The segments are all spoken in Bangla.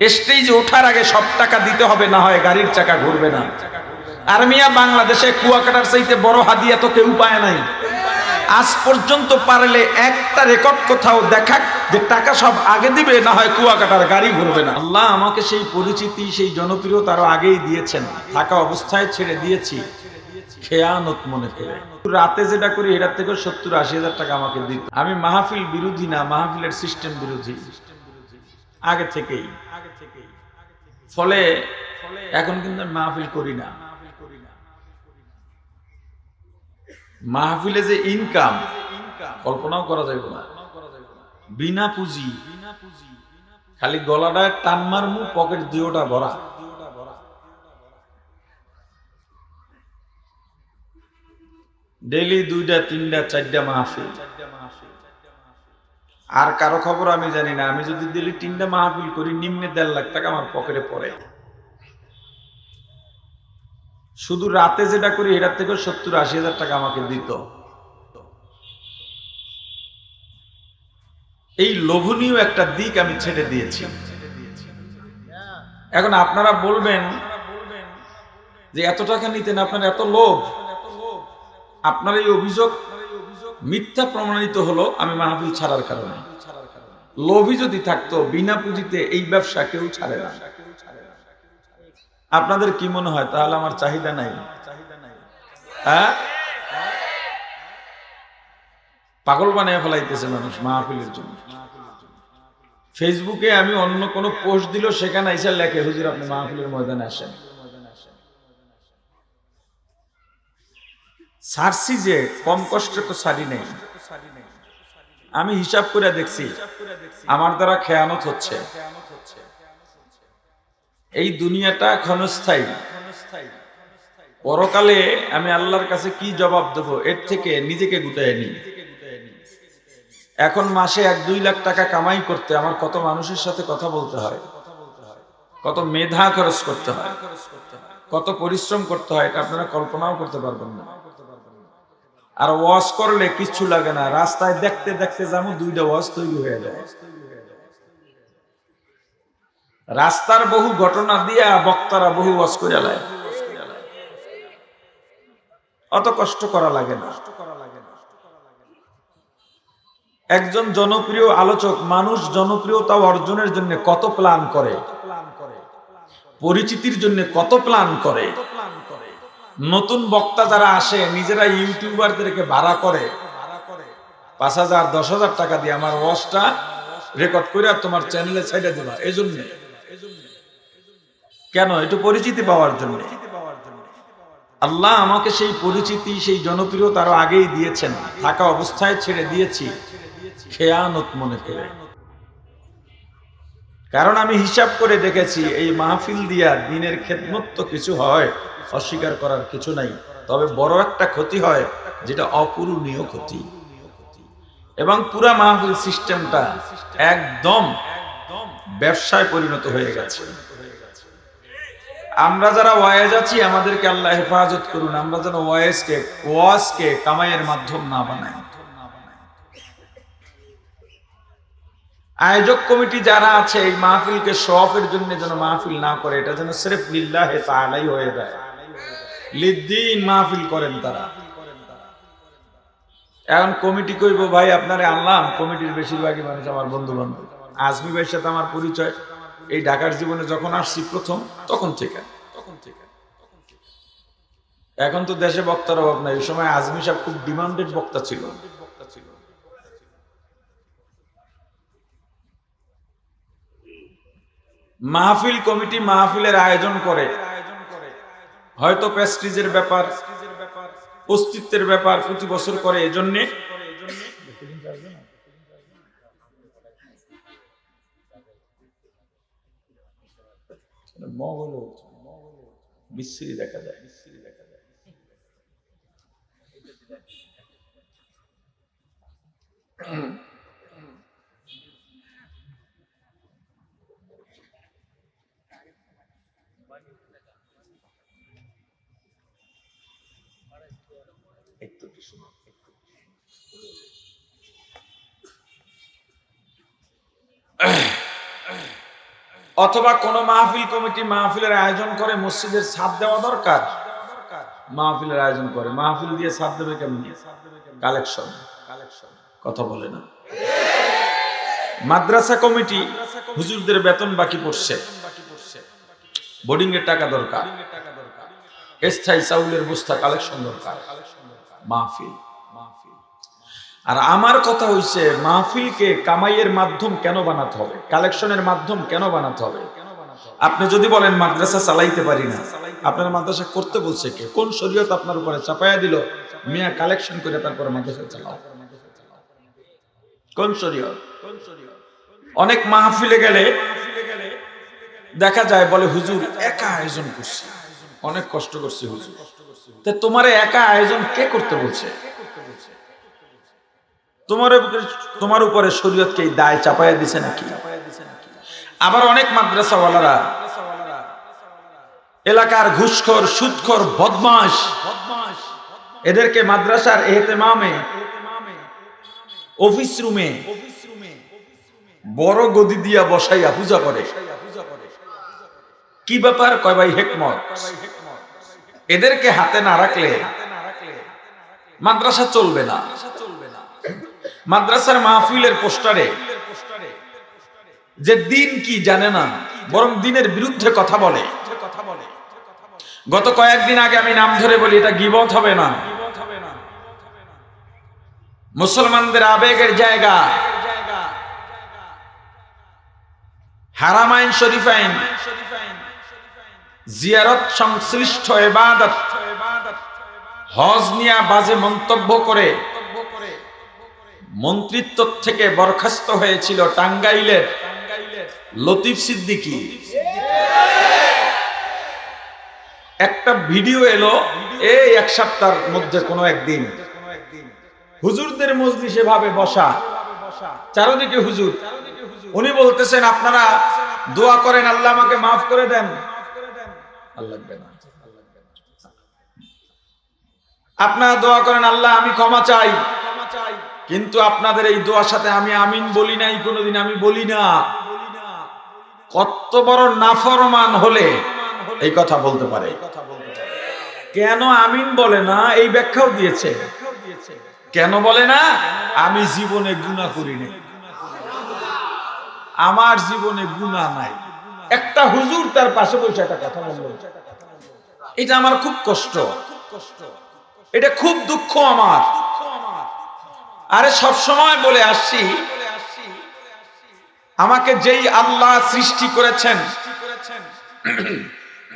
স্টেজে ওঠার আগে সব টাকা দিতে হবে, না হয় গাড়ির চাকা ঘুরবে না। আর মিয়া, বাংলাদেশে কুয়াকাটার চাইতে বড় হাদিয়া তো কেউ পায় নাই। আজ পর্যন্ত পারলে একটা রেকর্ড কোথাও দেখাক যে টাকা সব আগে দিবে, না হয় কুয়াকাটার গাড়ি ঘুরবে না। আল্লাহ আমাকে সেই পরিচিতি, সেই জনপ্রিয়তা আরও আগেই দিয়েছেন। থাকা অবস্থায় ছেড়ে দিয়েছি। খেয়ানত মনে করে। রাতে যেটা করি, এটার থেকে সত্তর আশি হাজার টাকা আমাকে দিত। আমি মাহফিল বিরোধী না, মাহফিলের সিস্টেম বিরোধী। আগে থেকেই। ফলে এখন কিন্তু আমি মাহফিল করি না। মাহফিলে যে ইনকাম কল্পনাও করা যাবে না। বিনা পুঁজি, খালি গলাটা টান মারমু, পকেট দিওটা ভরা। ডেলি দুইটা, তিনটা, চারটা মাহফিল। আর কারও খবর আমি জানি না। আমি যদি ডেলি তিনটা মাহফিল করি, নিম্নে দেড় লাখ টাকা আমার পকেটে পড়ে। শুধু রাতে যেটা করি, এটার থেকে সত্তর আশি হাজার টাকা আমাকে দিত। এই লোভনীয় একটা দিক আমি ছেড়ে দিয়েছি। এখন আপনারা বলবেন যে এত টাকা নিতেন আপনার, এত লোভ। আপনার এই অভিযোগ মিথ্যা প্রমাণিত হলো আমি মাহফিল ছাড়ার কারণে। লোভী যদি থাকতো, বিনা পুঁজিতে এই ব্যবসা কেউ ছাড়ে না। আপনাদের কি মনে হয়? তাহলে আমার চাহিদা নাই। হ্যাঁ? পাগল বানিয়ে ফেলাইতেছে মানুষ মাহফিলের জন্য। ফেসবুকে আমি অন্য কোনো পোস্ট দিল সেখানে এসে লেখে, হুজুর, আপনি মাহফিলের ময়দানে আসেন। সারছি যে কম কষ্টে তো সারি নেই। আমি হিসাব করে দেখছি, আমার দ্বারা খেয়ানত হচ্ছে। এই দুনিয়াটা ক্ষণস্থায়ী। পরকালে আমি আল্লাহর কাছে কি জবাব দেব, এর থেকে নিজেকে গুটায় নিই। এখন মাসে এক দুই লাখ টাকা কামাই করতে আমার কত মানুষের সাথে কথা বলতে হয়, কত মেধা খরচ করতে হয়, কত পরিশ্রম করতে হয়, এটা আপনারা কল্পনাও করতে পারবেন না। আর ওয়াশ করলে কিচ্ছু লাগে না, রাস্তায় দেখতে দেখতে যাব দুইটা ওয়াশ তৈরি হয়ে যায়। রাস্তার বহু ঘটনা দিয়া বক্তারা বহু ওয়াশ করে লায়। অত কষ্ট করা লাগে না। একজন জনপ্রিয় আলোচক মানুষ জনপ্রিয়তা অর্জনের জন্য কত প্ল্যান করে? পরিচিতির জন্য কত প্ল্যান করে? নতুন বক্তা যারা আসে, নিজেরা ইউটিউবারদেরকে ভাড়া করে। পাঁচ হাজার, দশ হাজার টাকা দিয়ে আমার ওয়াজটা রেকর্ড করে তোমার চ্যানেলে এই জন্য কেন? একটু পরিচিতি পাওয়ার জন্য। আল্লাহ আমাকে সেই পরিচিতি, সেই জনপ্রিয়তা আরও আগেই দিয়েছেন। থাকা অবস্থায় ছেড়ে দিয়েছি। খেয়ানত মনে করে। কারণ আমি হিসাব করে দেখেছি, এই মাহফিল দিয়া দিনের খেদমত তো কিছু হয়। অস্বীকার করার কিছু নাই। তবে বড় একটা ক্ষতি হয়, যেটা অপূরণীয় ক্ষতি। এবং পুরা মাহফিল সিস্টেমটা একদম ব্যবসায় পরিণত হয়ে গেছে। আমরা যারা ওয়াইজ আছি, আমাদেরকে আল্লাহ হেফাজত করুন। আমরা যেন ওয়াইজকে, ওয়াজকে কামাইয়ের মাধ্যম না বানাই। আয়োজক কমিটি যারা আছে, এই মাহফিলকে শফের জন্য যেন মাহফিল না করে, এটা যেন সিরেফ লিল্লাহে তাআলাই হয়ে যায়। লিদ্দিন মাহফিল করেন তারা। এখন কমিটি কইব, ভাই, আপনারে আনলাম। কমিটির বেশিরভাগই মানুষ আমার বন্ধু বান্ধব আজমি ভাইয়ের সাথে আমার পরিচয়। এই ঢাকার জীবনে যখন আসছি প্রথম, তখন থেকে। তখন থেকে এখন তো দেশে বক্তার অভাব নাই। এই সময় আজমি সাহেব খুব ডিমান্ডেড বক্তা ছিল। মাহফিল কমিটি মাহফিলের আয়োজন করে। হয়তো প্রেস্টিজের ব্যাপার, অস্তিত্বের ব্যাপার প্রতি বছর করে এজন্যে। মগল বিশ্রী দেখা যায় বিশ্রী দেখা যায়। অথবা কোনো মাহফিল কমিটি মাহফিলের আয়োজন করে, মসজিদের ছাদ দেওয়া দরকার? মাহফিলের আয়োজন করে। মাহফিল দিয়ে ছাদ দেবে কেমনি? কালেকশন। কথা বলে না। মাদ্রাসা কমিটি হুজুরদের বেতন বাকি পড়ছে। বোর্ডিং এর টাকা দরকার। স্থায়ী চাউলের বস্তা কালেকশন দরকার। মাহফিল আর আমার কথা হইছে, মাহফিলকে কামাইয়ের মাধ্যম কেন বানাতে হবে? কালেকশনের মাধ্যম কেন বানাতে হবে? আপনি যদি বলেন, মাদ্রাসা চালাইতে পারি না। আপনার মাদ্রাসা করতে বলছে কে? কোন শরীয়ত আপনার উপরে চাপায়া দিল? মিয়া, কালেকশন করে তারপর মাদ্রাসা চালাও। কোন শরীয়ত? অনেক মাহফিলে গেলে দেখা যায়, বলে, হুজুর, একা আয়োজন করছে। অনেক কষ্ট করছে, হুজুর। তা তোমার একা আয়োজন কে করতে বলছে? তোমার তোমার উপরে শরীয়তকে দায় চাপাইয়া দিছে নাকি? আবার অনেক মাদ্রাসাওয়ালারা, এলাকার ঘুষখোর, সুদখোর বদমাস এদেরকে মাদ্রাসার এহতেমামে, অফিস রুমে, বড় গদি দিয়া বসাইয়া পূজা করে। কি ব্যাপার? কয় ভাই হেকমত? এদেরকে হাতে না রাখলে মাদ্রাসা চলবে না। মাদ্রাসার মাহফিলের পোস্টারে যে দিন কি জানে না, বরং দিনের বিরুদ্ধে কথা বলে। গত কয়েকদিন আগে আমি নাম ধরে বলি, এটা গিবত হবে না। মুসলমানদের আবেগের জায়গা। হারামাইন শরীফাইন জিয়ারত সংশ্লিষ্ট এবাদত। হজ নিয়া বাজে মন্তব্য করে, মন্ত্রিত্ব থেকে বরখাস্ত হয়েছিল টাঙ্গাইলের লতিফ সিদ্দিকী। একটা ভিডিও এলো এই এক সপ্তাহের মধ্যে কোনো একদিন। হুজুরদের মজলিসে ভাবে বসা। চারদিকে হুজুর। উনি বলতেছেন, আপনারা দোয়া করেন, আল্লাহ আমাকে মাফ করে দেন। আপনারা দোয়া করেন, আল্লাহ, আমি ক্ষমা চাই। কিন্তু আপনাদের এই দোয়ার সাথে আমি আমিন বলি নাই, কোনোদিন আমি বলি না। কত বড় নাফরমান হলে এই কথা বলতে পারে। কেন আমিন বলে না? এই ব্যাখ্যাও দিয়েছে। কেন বলে না? আমি জীবনে গুণা করিনি আমার জীবনে গুণা নাই। একটা হুজুর তার পাশে বসে একটা কথা বলল। এটা আমার খুব কষ্ট। এটা খুব দুঃখ আমার। আরে সব সময় বলে আসছি, আমাকে যেই আল্লাহ সৃষ্টি করেছেন,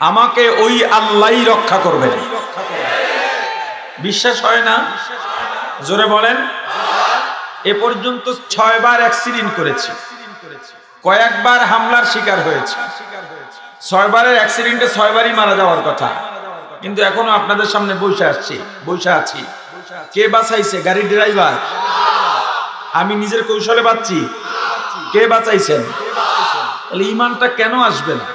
আমাকে ওই আল্লাহই রক্ষা করবেন। বিশ্বাস হয় না? জোরে বলেন। এ পর্যন্ত ছয়বার অ্যাক্সিডেন্ট করেছি। কয়েকবার হামলার শিকার হয়েছে। ছয়বারের অ্যাক্সিডেন্টে ছয়বারই মারা যাওয়ার কথা। কিন্তু এখনও আপনাদের সামনে বসে আসছি, বসে আছি। কে বাঁচাইছে? গাড়ির ড্রাইভার আমি নিজের কৌশলে পাচ্ছি কে বাঁচাইছেন? তাহলে ইমানটা কেন আসবে না?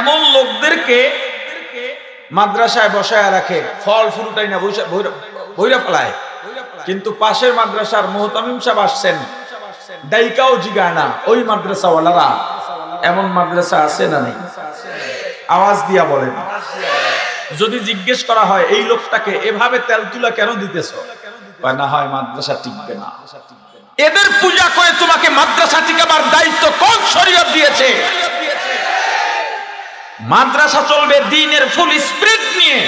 এমন লোকদেরকে মাদ্রাসায় বসায় রাখে ফল ফুরুটাই না বইরা ফেলায়। কিন্তু পাশের মাদ্রাসার মোহতামিম সাহেব আসছেন। দায়িকাও জিগায় না, ওই মাদ্রাসাওয়ালারা। এমন মাদ্রাসা আছে না নেই? আওয়াজ দিয়া বলেন। যদি জিজ্ঞেস করা হয়, এই লোকটাকে এভাবে তেল তুলা কেন দিতেছ? না হয় মাদ্রাসা টিকবে না। এদের পূজা করে তোমাকে মাদ্রাসা টিকাবার দায়িত্ব কোন শরীয়ত দিয়েছে? মাদ্রাসা চলবে দিনের ফুল স্পিরিট নিয়ে।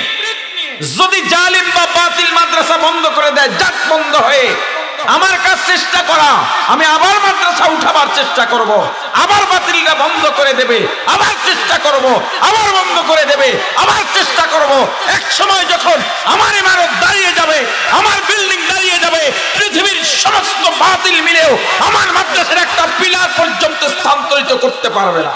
যদি জালিম বা বাতিল মাদ্রাসা বন্ধ করে দেয়, জাত বন্ধ হয়ে আমার কাজ চেষ্টা করা, আমি আবার মাদ্রাসা উঠাবার চেষ্টা করব, আবার বাতিলটা বন্ধ করে দেবে, আবার চেষ্টা করব, আবার বন্ধ করে দেবে, আবার চেষ্টা করব। এক সময় যখন আমার ইমারত দাঁড়িয়ে যাবে, আমার বিল্ডিং দাঁড়িয়ে যাবে, পৃথিবীর সমস্ত বাতিল মিলেও আমার মাদ্রাসার একটা পিলার পর্যন্ত স্থানান্তরিত করতে পারবে না।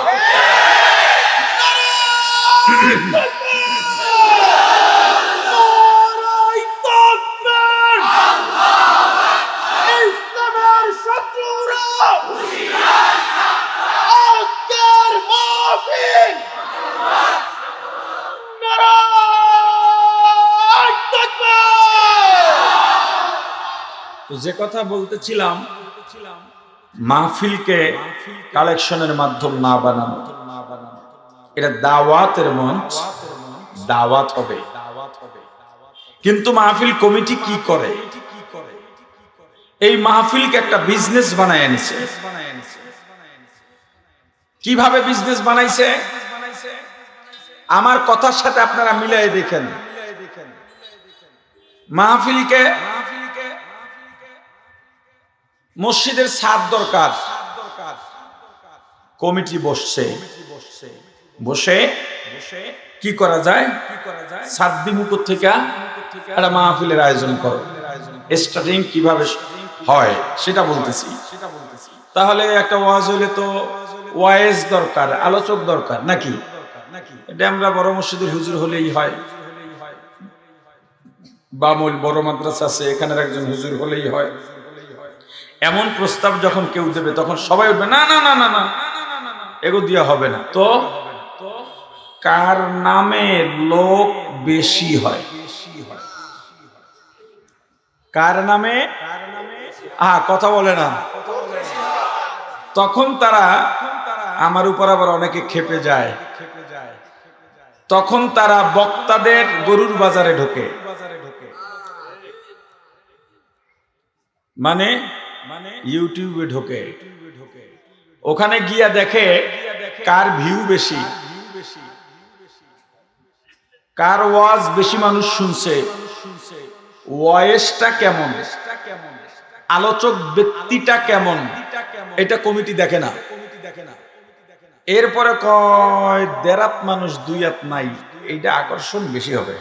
তো যে কথা বলতেছিলাম, মাহফিলকে কালেকশনের মাধ্যম না বানানো, এটা দাওয়াতের মঞ্চ, দাওয়াত হবে। কিন্তু মাহফিল কমিটি কি করে? এই মাহফিলকে একটা বিজনেস বানায় এনেছে। কীভাবে বিজনেস বানাইছে? আমার কথার সাথে আপনারা মিলাই দেখেন। মাহফিলকে মসজিদের সাত দরকার। কমিটি বসছে। বসে কি করা যায়? সাত দিমুকুর থেকে একটা মাহফিলের আয়োজন করো। স্টার্টিং কীভাবে হয় সেটা বলতেছি। তাহলে একটা ওয়াজ হইলে তো ওয়াইজ দরকার, আলোচক দরকার, নাকি? এটা আমরা বড় মসজিদের হুজুর হলেই হয়। বামুল বড় মাদ্রাসা আছে, এখানের একজন হুজুর হলেই হয়। এমন প্রস্তাব যখন কেউ দেবে তখন সবাই উঠবে না না না না না এগো দিয়া হবে না তো কার নামে লোক বেশি হয় কার নামে হ্যাঁ কথা বলে না তখন তারা আমার উপর আবার অনেকে খেপে যায় তখন তারা বক্তাদের গরুর বাজারে ঢোকে মানে মানে ইউটিউবে ঢোকে। ওখানে গিয়া দেখে কার ভিউ বেশি। কার ওয়াজ বেশি মানুষ শুনছে। ওয়েসটা কেমন? আলোচক ব্যক্তিটা কেমন? এটা কমিটি দেখে না। এরপরে কয়, দেরাত মানুষ দুই হাত নাই। এইটা আকর্ষণ বেশি হবে।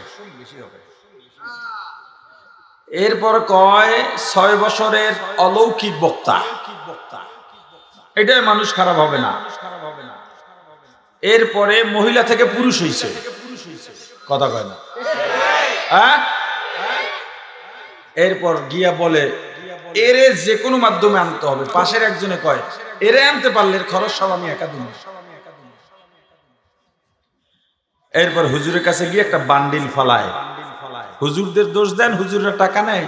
এরপর কয়, ছয় বছরের অলৌকিক বক্তা। এটাই মানুষ খারাপ হবে না। এরপরে মহিলা থেকে পুরুষ হইছে। কথা কয় না। হ্যাঁ? এরপর গিয়া বলে, এরে যে কোনো মাধ্যমে আনতে হবে। পাশের একজনে কয়, এরে আনতে পারলে খরচ সব আমি একা দিব। এরপর হুজুরের কাছে গিয়ে একটা বান্ডিল ফালায়। হুজুরদের দোষ দেন, হুজুররা টাকা নেয়।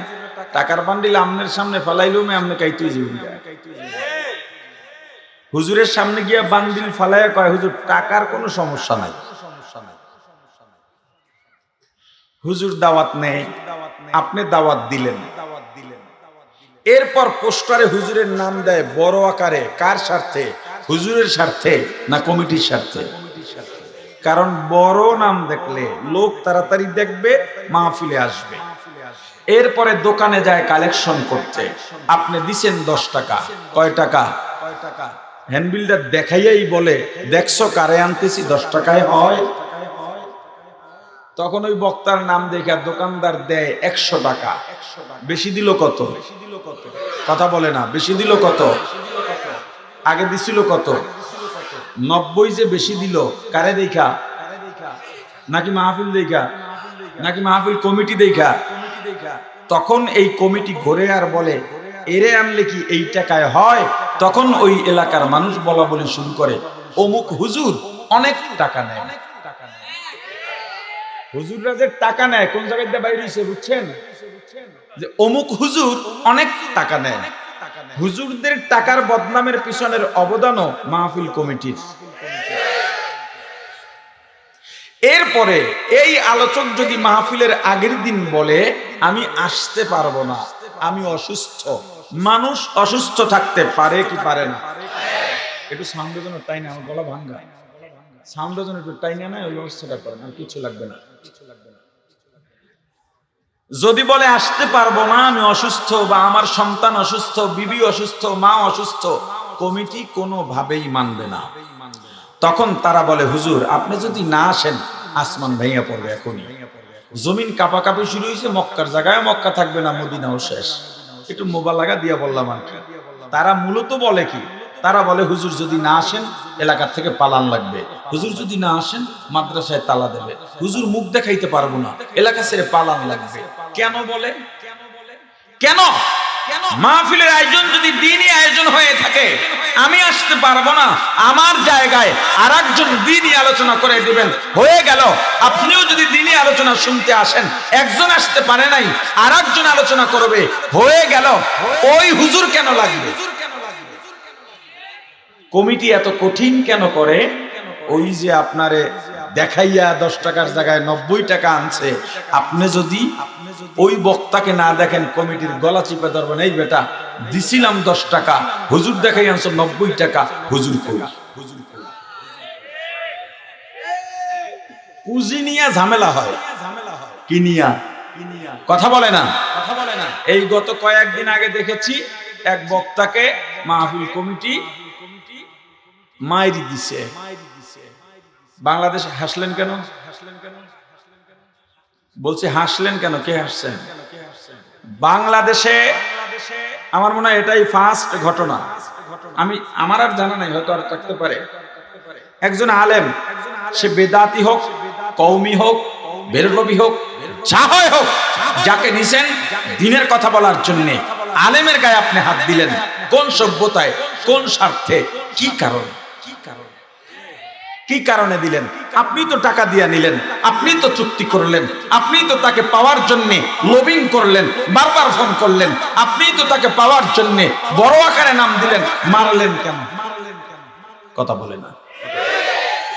টাকার বান্ডিল আমনের সামনে ফালাইলেও মে আমনে কাইতুই জীবন হুজুরের সামনে গিয়া বান্ডিল ফালাইয়া কয়, হুজুর, টাকার কোনো সমস্যা নাই। হুজুর দাওয়াত নেই আপনি দাওয়াত দিলেন। এরপর পোস্টারে হুজুরের নাম দেয়, বড় আকারে কার স্বার্থে? হুজুরের স্বার্থে না কমিটির স্বার্থে? কারণ বড় নাম দেখলে লোক তাড়াতাড়ি দেখবে, মাহফিলে আসবে। এরপরে দোকানে যায় কালেকশন করতে। আপনি দিছেন দশ টাকা। কয় টাকা? কয় টাকা হ্যান্ডবিলটা দেখাইয়াই বলে, দেখছ কারে আনতেছি, দশ টাকায় হয়? তখন ওই বক্তার নাম দেখে দোকানদার দেয় একশো টাকা। বেশি দিল কত? কথা বলে না, বেশি দিল কত? আগে দিছিল কত? নব্বই যে বেশি দিল, কারে দেখা? নাকি মাহফিল দেখা? নাকি মাহফিল কমিটি দেখা? তখন এই কমিটি ঘুরে আর বলে, এরে আনলে কি এই টাকায় হয়? তখন ওই এলাকার মানুষ বলা বলি শুরু করে, অমুক হুজুর অনেক টাকা নেয়। হুজুররা যে টাকা নেয়, কোন জায়গায় বাইরে বুঝছেন? যে অমুক হুজুর অনেক টাকা নেয়। হুজুরদের টাকার বদনামের পিছনের অবদানও মাহফিল কমিটির। এরপরে এই আলোচক যদি মাহফিলের আগের দিন বলে, আমি আসতে পারব না, আমি অসুস্থ। মানুষ অসুস্থ থাকতে পারে কি পারে না? একটু জন্য তাই না আমার গলা ভাঙ্গা। সাউন্ডের জন্য একটু টাই না ওই ব্যবস্থাটা করেন, আর কিছু লাগবে না। যদি বলে, আসতে পারব না, আমি অসুস্থ বা আমার সন্তান অসুস্থ, বিবি অসুস্থ, মা অসুস্থ, কমিটি কোনোভাবেই মানবে না। তখন তারা বলে, হুজুর, আপনি যদি না আসেন, আসমান ভাইয়া পড়বে এখনই। জমিন কাপাকাপি শুরু হয়েছে, মক্কার জায়গায় মক্কা থাকবে না, মদিনাও শেষ। একটু মোবালাগা দিয়া বললাম আর তারা মূলত বলে কি? তারা বলে, হুজুর, যদি না আসেন, এলাকার থেকে পালান লাগবে। হুজুর যদি না আসেন, মাদ্রাসায় তালা দেবে। হুজুর মুখ দেখাইতে পারব না। এলাকা ছেড়ে পালান লাগবে। কেন বলে? কেন? মাহফিলের আয়োজন যদি দিনই আয়োজন হয়ে থাকে, আমি আসতে পারব না। আমার জায়গায় আর একজন দিনই আলোচনা করে দিবেন। হয়ে গেল। আপনিও যদি দিনই আলোচনা শুনতে আসেন, একজন আসতে পারে নাই আর একজন আলোচনা করবে। হয়ে গেল। ওই হুজুর কেন লাগবে? কমিটি এত কঠিন কেন করে? ওই যে আপনারে দেখাইয়া দশ টাকার জায়গায় নব্বই টাকা আনছে, আপনি যদি ওই বক্তাকে না দেখেন, কমিটির গলা চিপে ধরবেন, এই বেটা, দিছিলাম দশ টাকা, হুজুর দেখাই আনছো নব্বই টাকা, হুজুর কই? হুজুর পুঁজি নিয়ে ঝামেলা হয়, কি নিয়া? কথা বলে না কথা বলে না। এই গত কয়েকদিন আগে দেখেছি, এক বক্তাকে মাহফিল কমিটি মাইরি দিছে। বাংলাদেশ হাসলেন কেন? কেন বলছি হাসলেন কেন? কে হাসছেন? বাংলাদেশে আমার মনে হয় এটাই ফার্স্ট ঘটনা। আমি, আমার আর জানা নাই, হয়তো আর থাকতে পারে। একজন আলেম, সে বেদাতি হোক কৌমি হোক, বেরলবি হোক যা হয় হোক, যাকে নিছেন দিনের কথা বলার জন্য। আলেমের গায়ে আপনি হাত দিলেন। কোন সভ্যতায়, কোন স্বার্থে, কি কারণে? কি কারণে দিলেন? আপনি তো টাকা দিয়ে নিলেন, আপনি তো চুক্তি করলেন, আপনি তো তাকে পাওয়ার জন্য লোবিং করলেন, বারবার ফোন করলেন, আপনি তো তাকে পাওয়ার জন্য বড় আকারে নাম দিলেন, মারলেন কেন? কথা বলে না।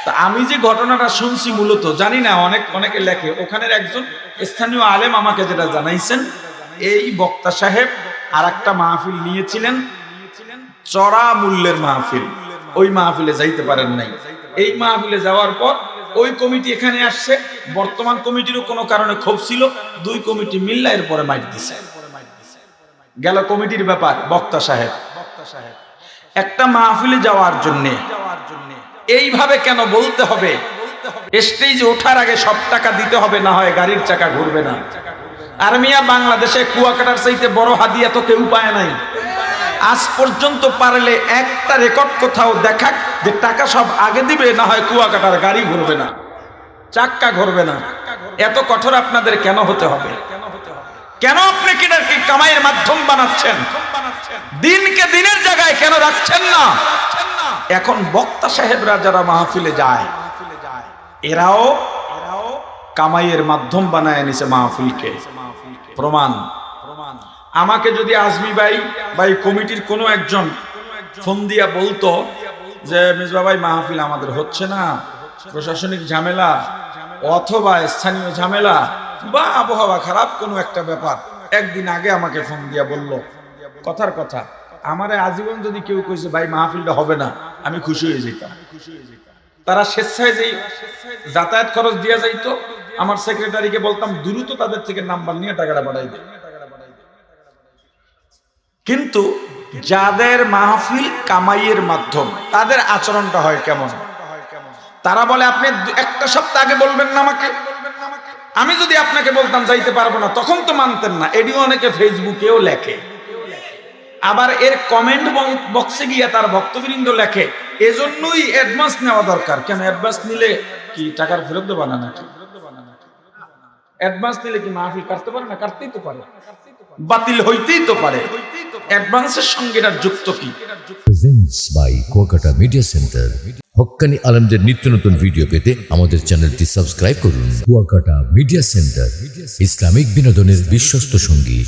তা আমি যে ঘটনাটা শুনছি মূলত, জানি না, অনেক, অনেকে লেখে, ওখানের একজন স্থানীয় আলেম আমাকে যেটা জানাইছেন, এই বক্তা সাহেব আর একটা মাহফিল নিয়েছিলেন, চড়া মূল্যের মাহফিল, ওই মাহফিলে যাইতে পারেন নাই। এই মাহফিলে যাওয়ার পর ওই কমিটি এখানে আসছে। বর্তমান কমিটিরও কোনো কারণে ক্ষোভ ছিল। দুই কমিটি মিল্লা এর পরে মাইট দিছে। গেল কমিটির ব্যাপার বক্তা সাহেব বক্তা সাহেব। একটা মাহফিলে যাওয়ার জন্যে। এইভাবে কেন বলতে হবে? স্টেজে ওঠার আগে সব টাকা দিতে হবে, না হয় গাড়ির চাকা ঘুরবে না। আর মিয়া বাংলাদেশে কুয়াকাটার চাইতে বড় হাদিয়া তো কেউ পায় নাই। আজ পর্যন্ত পারলে একটা রেকর্ড কোথাও দেখাক যে টাকা সব আগে দিবে, না হয় কুয়াকাটার গাড়ি ঘুরবে না, চাক্কা ঘুরবে না। এত কঠোর আপনাদের কেন হতে হবে? কেন আপনি কিনারকে কামাইয়ের মাধ্যম বানাচ্ছেন? দিনকে দিনের জায়গায় কেন রাখছেন না? এখন বক্তা সাহেবরা যারা মাহফিলে যায়, এরাও এরাও কামাইয়ের মাধ্যম বানায় নিছে মাহফিলকে। প্রমাণ প্রমাণ। আমাকে যদি আজমি ভাই ভাই, কমিটির কোনো একজন ফোন দিয়া বলতো যে মিসবা ভাই, মাহফিল আমাদের হচ্ছে না, প্রশাসনিক ঝামেলা অথবা স্থানীয় ঝামেলা, বা আবহাওয়া খারাপ কোনো একটা ব্যাপার। একদিন আগে আমাকে ফোন দিয়া বলল। কথার কথা, আমারে আজীবন যদি কেউ কইছে, ভাই, মাহফিলটা হবে না, আমি খুশি হয়ে যেতাম তারা স্বেচ্ছায় যেই যাতায়াত খরচ দিয়া যাইতো, আমার সেক্রেটারিকে বলতাম, দ্রুত তাদের থেকে নাম্বার নিয়ে টাকাটা পাঠাই দে। কিন্তু যাদের মাহফিল কামাইয়ের মাধ্যম, তাদের আচরণটা হয় কেমন? তারা বলে, আপনি একটা সপ্তাহ আগে বলবেন না আমাকে। আমি যদি আপনাকে বলতাম যাইতে পারব না, তখন তো মানতেন না। এটিও অনেকে ফেসবুকেও লেখে। আবার এর কমেন্ট বক্সে গিয়ে তার ভক্তবৃন্দ লেখে, এজন্যই অ্যাডভান্স নেওয়া দরকার। কেন অ্যাডভান্স নিলে কি টাকার ফেরত দেবা না নাকি? অ্যাডভান্স নিলে কি মাহফিল কাটতে পারে না? কাটতেই তো পারে। বাতিল হইতেই তো পারে। অ্যাডভান্সের সঙ্গে এটার যুক্ত কি? বাই কুয়াকাটা মিডিয়া সেন্টার হক্কানি আলমদের নিত্য নতুন ভিডিও পেতে আমাদের চ্যানেলটি সাবস্ক্রাইব করুন। কুয়াকাটা মিডিয়া সেন্টার ইসলামিক বিনোদনের বিশ্বস্ত সঙ্গী।